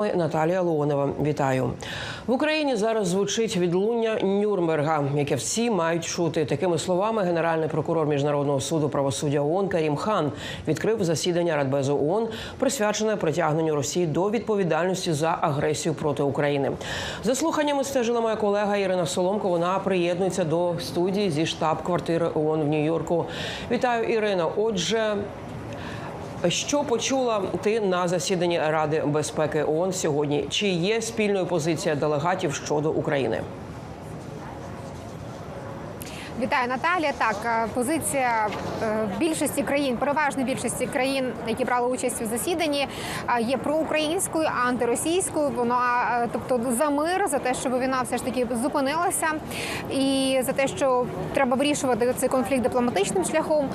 Наталія Леонова, вітаю в Україні. Зараз звучить відлуння Нюрнберга, яке всі мають чути. Такими словами, генеральний прокурор міжнародного суду правосуддя ООН Карім Хан відкрив засідання Радбезу ООН, присвячене притягненню Росії до відповідальності за агресію проти України. За слуханнями стежила моя колега Ірина Соломко. Вона приєднується до студії зі штаб-квартири ООН в Нью-Йорку. Вітаю, Ірино. Отже. Що почула ти на засіданні Ради безпеки ООН сьогодні? Чи є спільною позиція делегатів щодо України? Вітаю, Наталія. Так, е, позиція е, більшості країн, переважної більшості країн, які брали участь у засіданні, е, є проукраїнською, антиросійською. Вона, тобто, за мир, за те, щоб війна все ж таки зупинилася, і за те, що треба вирішувати цей конфлікт дипломатичним шляхом.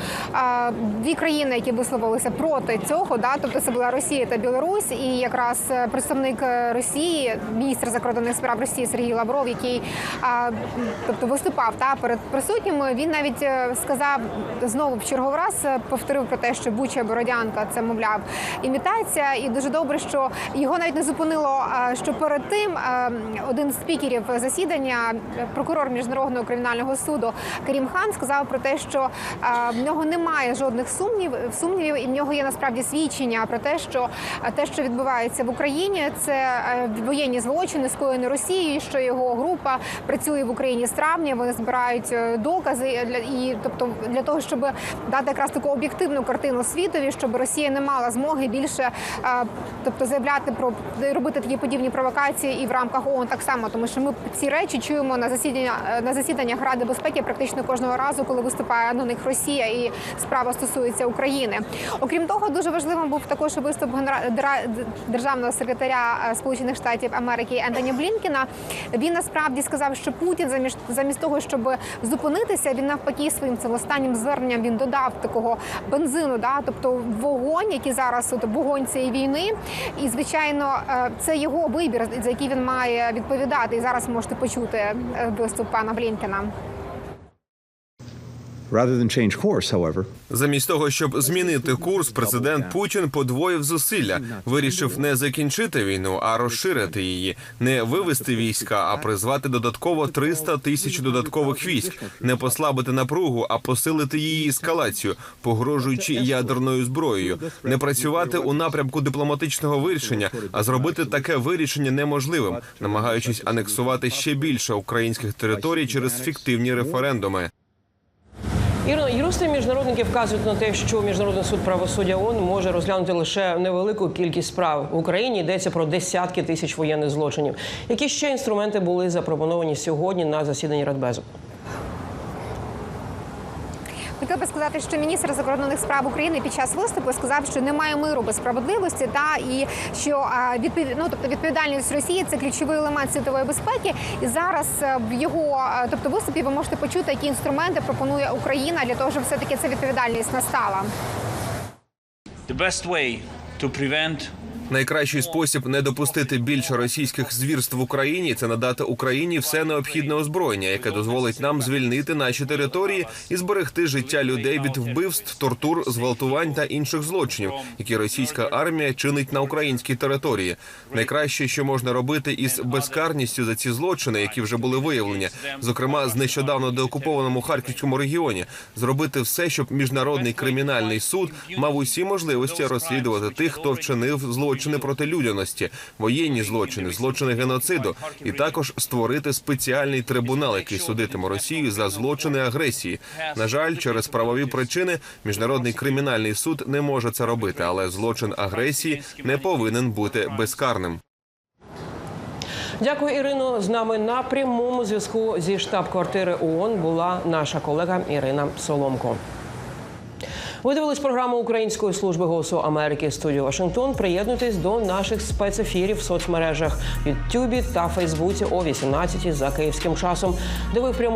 Дві країни, які висловилися проти цього, да, тобто це була Росія та Білорусь, і якраз представник Росії, міністр закордонних справ Росії Сергій Лавров, який тобто виступав та перед присутніми. Він навіть е, сказав знову в черговий раз е, повторив про те, що Буча Бородянка це мовляв імітація, і дуже добре, що його навіть не зупинило. е, Що перед тим один з спікерів засідання, прокурор міжнародного кримінального суду Карім Хан, сказав про те, що в нього немає жодних сумнів сумнівів, і в нього є насправді свідчення про те, що те, що відбувається в Україні, це воєнні злочини скоєні Росією, що його група працює в Україні з травня. Вони збирають докази для і тобто для того, щоб дати якраз таку об'єктивну картину світові, щоб Росія не мала змоги більше е, тобто заявляти про робити такі подібні провокації і в рамках ООН так само, тому що ми ці речі чуємо на засідання е, на засіданнях Ради безпеки практично кожного разу, коли виступає на них Росія і справа стосується України. Окрім того, дуже важливим був також виступ державного секретаря е, Сполучених Штатів Америки Ентоні Блінкіна. Він насправді сказав, що Путін замість замість того, щоб зупинитися, він навпаки своїм цим останнім зверненням він додав такого бензину, да, тобто вогонь, який зараз от вогонь цієї війни. І звичайно, е, це його вибір, за який він має відповідати. І зараз можете почути е, виступ пана Блінкіна. Замість того, щоб змінити курс, президент Путін подвоїв зусилля, вирішив не закінчити війну, а розширити її, не вивести війська, а призвати додатково 300 тисяч додаткових військ, не послабити напругу, а посилити її ескалацію, погрожуючи ядерною зброєю, не працювати у напрямку дипломатичного вирішення, а зробити таке вирішення неможливим, намагаючись анексувати ще більше українських територій через фіктивні референдуми. Ірино, юристи міжнародники вказують на те, що міжнародний суд правосуддя ООН може розглянути лише невелику кількість справ в Україні. Йдеться про десятки тисяч воєнних злочинів. Які ще інструменти були запропоновані сьогодні на засіданні Радбезу? Хотіла би сказати, що міністр закордонних справ України під час виступу сказав, що немає миру без справедливості, та і що відпов... ну, тобто відповідальність Росії це ключовий елемент світової безпеки. І зараз е, в його тобто виступі ви можете почути, які інструменти пропонує Україна для того, щоб все таки ця відповідальність настала. The best way to prevent Найкращий спосіб не допустити більше російських звірств в Україні це надати Україні все необхідне озброєння, яке дозволить нам звільнити наші території і зберегти життя людей від вбивств, тортур, зґвалтувань та інших злочинів, які російська армія чинить на українській території. Найкраще, що можна робити із безкарністю за ці злочини, які вже були виявлені, зокрема з нещодавно деокупованому харківському регіоні, зробити все, щоб міжнародний кримінальний суд мав усі можливості розслідувати тих, хто вчинив злочини проти людяності, воєнні злочини, злочини геноциду, і також створити спеціальний трибунал, який судитиме Росію за злочини агресії. На жаль, через правові причини міжнародний кримінальний суд не може це робити, але злочин агресії не повинен бути безкарним. Дякую, Ірино. З нами на прямому зв'язку зі штаб-квартири ООН була наша колега Ірина Соломко. Ви дивились програму Української служби голосу Америки. Студію Вашингтон. Приєднуйтесь до наших спецефірів в соцмережах. Ютубі та Фейсбуці о 18 за київським часом, де ви в прямому